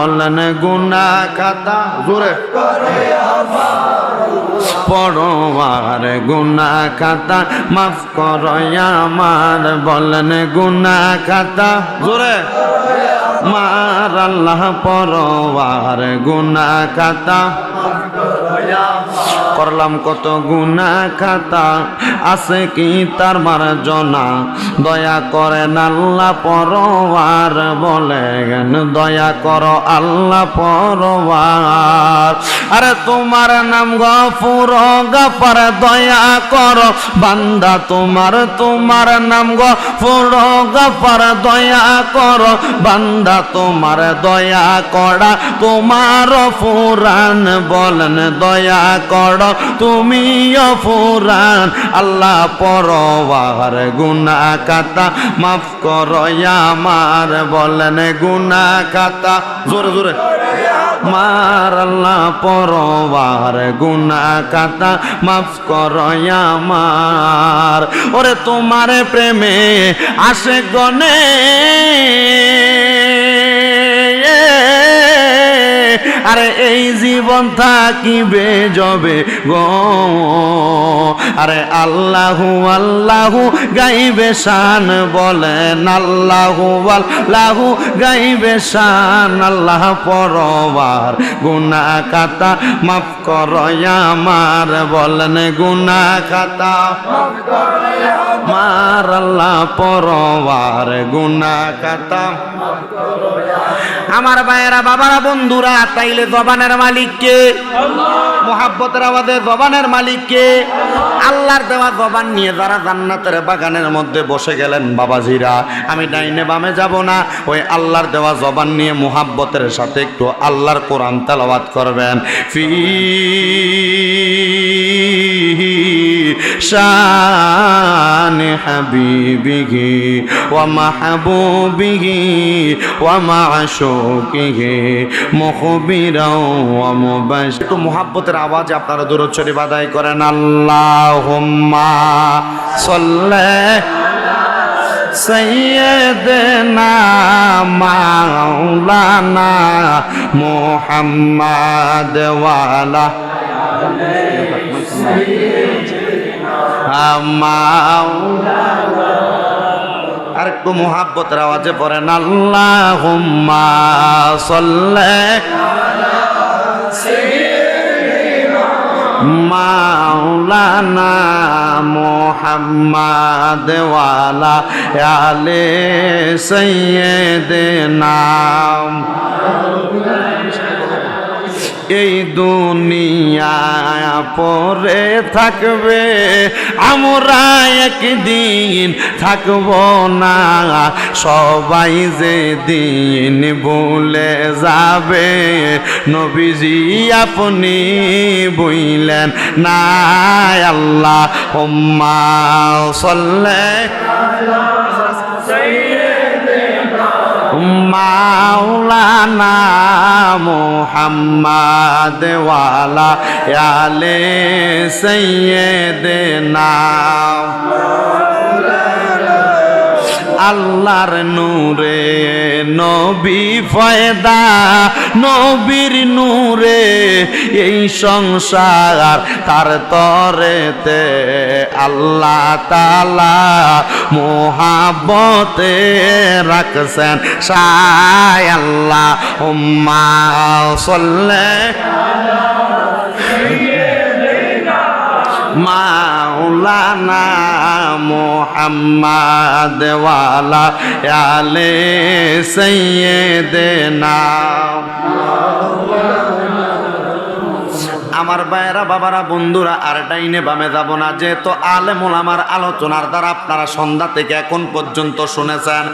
বলেন গুনা খাতা জোরে। পরমার গুনা খাতা মাফ করো আমার বলেন গুনা খাতা জোরে। মার আল্লাহ পরোয়ার গুনা খাতা করলাম কত গুনা খাতা, আছে কি তার মার্জনা? দয়া করেন আল্লাহ পরওয়ার বলেন, দয়া করো আল্লাহ পরওয়ার আরে তোমার নাম গফুর, গফর, দয়া করো বান্দা তোমার তোমার নাম গফুর, গফর, দয়া করো বান্দা তোমার, দয়া করা তোমার ফুরান বলেন, দয়া করো, তুমিও ফুরান। আল্লাহ পরওয়ার গুনা কাতা মাফ করো আমার বলেন গুনা কাতা জোরে জোরে। মার আল্লাহ পরওয়ার গুনা কাতা মাফ করো আমার। ওরে তোমার প্রেমে আসে গনে। আরে এই জীবন থাকিবে যবে গো। আরে আল্লাহু আল্লাহু গাইবে শান বলেন আল্লাহু আল্লাহু গাইবে শান। আল্লাহ পরবার গুনা খাতা মাফ করো আমার বলেন গুনা খাতা মার আল্লাহ পরবার গুনা খাতা আমার ভাইয়েরা, বাবারা, বন্ধুরা তাইলে জবানের মালিককে। মোহাব্বতের আওয়াজে জবানের মালিককে। আল্লাহর দেওয়া জবান নিয়ে যারা জান্নাতের বাগানের মধ্যে বসে গেলেন বাবাজিরা, আমি ডাইনে বামে যাব না। ওই আল্লাহর দেওয়া জবান নিয়ে মোহাব্বতের সাথে একটু আল্লাহর কোরআন তেলাওয়াত করবেন। ফি মাহবুবিহি ওয়া মাশুকিহি মুখবিরাও ওয়া মুবাশ একটু মোহাব্বতের আওয়াজে আপনারা দূরত শরীফ আদায় করেন। আল্লাহুম্মা সাল্লি সৈয়দনা মাওলানা মুহাম্মদ ওয়ালা আর একটু মোহাব্বতের আওয়াজে পড়েন আল্লাহ সল্লে মাওলানা মোহাম্মদ ওয়ালা আলে সৈয়দনা এই দুনিয়া পরে থাকবে, আমরা একদিন থাকব না। সবাই যে দিন ভুলে যাবে, নবীজি আপনি বইলেন, না আল্লাহ হোম্মা সল্লে। মাওলানা মোহাম্মদ ওয়ালা আলে সৈয়দনা আল্লাহর নূরে নবী ফয়দা, নবীর নূরে এই সংসার তার তরেতে আল্লাহ তালা মোহাবতে রাখছেন। সায় আল্লাহ উম্মা সল্লে। মাওলানা মোহাম্মদ ওয়ালা আলে সৈয়দেনা আমার ভাইয়েরা, বাবারা, বন্ধুরা, আর ডাইনে বামে যাব না। যেহেতু আলেমুল আমার আলোচনার দ্বারা আপনারা সন্ধ্যা থেকে এখন পর্যন্ত শুনেছেন